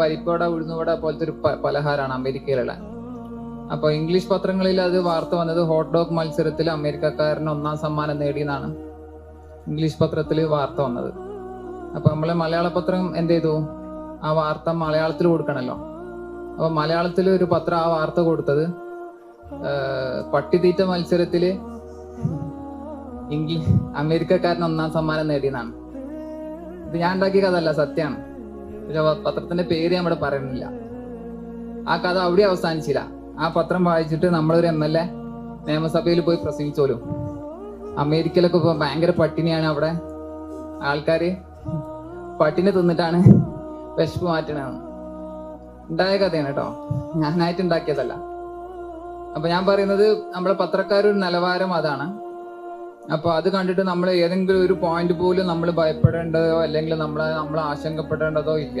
പരിപ്പുവട ഉഴുന്നുവട പോലത്തെ ഒരു പലഹാരമാണ് അമേരിക്കയിലുള്ള. അപ്പോൾ ഇംഗ്ലീഷ് പത്രങ്ങളിൽ അത് വാർത്ത വന്നത് ഹോട്ട് ഡോഗ് മത്സരത്തിൽ അമേരിക്കക്കാരൻ ഒന്നാം സമ്മാനം നേടിയെന്നാണ് ഇംഗ്ലീഷ് പത്രത്തിൽ വാർത്ത വന്നത്. അപ്പോൾ നമ്മളെ മലയാള പത്രം എന്ത് ചെയ്തു? ആ വാർത്ത മലയാളത്തിൽ കൊടുക്കണല്ലോ. അപ്പോൾ മലയാളത്തിൽ ഒരു പത്രം ആ വാർത്ത കൊടുത്തത് പട്ടിതീറ്റ മത്സരത്തിൽ ഇംഗ്ലീഷ് അമേരിക്കക്കാരൻ ഒന്നാം സമ്മാനം നേടിയെന്നാണ്. ഇത് ഞാൻ ഉണ്ടാക്കിയ കഥ സത്യമാണ്. പക്ഷെ പത്രത്തിന്റെ പേര് നമ്മൾ ഇവിടെ പറയുന്നില്ല. ആ കഥ അവിടെ അവസാനിച്ചില്ല. ആ പത്രം വായിച്ചിട്ട് നമ്മളൊരു എം എൽ എ നിയമസഭയിൽ പോയി പ്രസംഗിച്ചോലും അമേരിക്കയിലൊക്കെ ഇപ്പൊ ഭയങ്കര പട്ടിണിയാണ് അവിടെ. ആൾക്കാര് പട്ടിണി തിന്നിട്ടാണ് വിശപ്പ് മാറ്റണത്. ഉണ്ടായ കഥയാണ് കേട്ടോ. ഞാനായിട്ട് ഉണ്ടാക്കിയതല്ല. അപ്പൊ ഞാൻ പറയുന്നത് നമ്മളെ പത്രക്കാരൊരു നിലവാരം അതാണ്. അപ്പൊ അത് കണ്ടിട്ട് നമ്മൾ ഏതെങ്കിലും ഒരു പോയിന്റ് പോലും നമ്മൾ ഭയപ്പെടേണ്ടതോ അല്ലെങ്കിൽ നമ്മളെ നമ്മൾ ആശങ്കപ്പെടേണ്ടതോ ഇല്ല.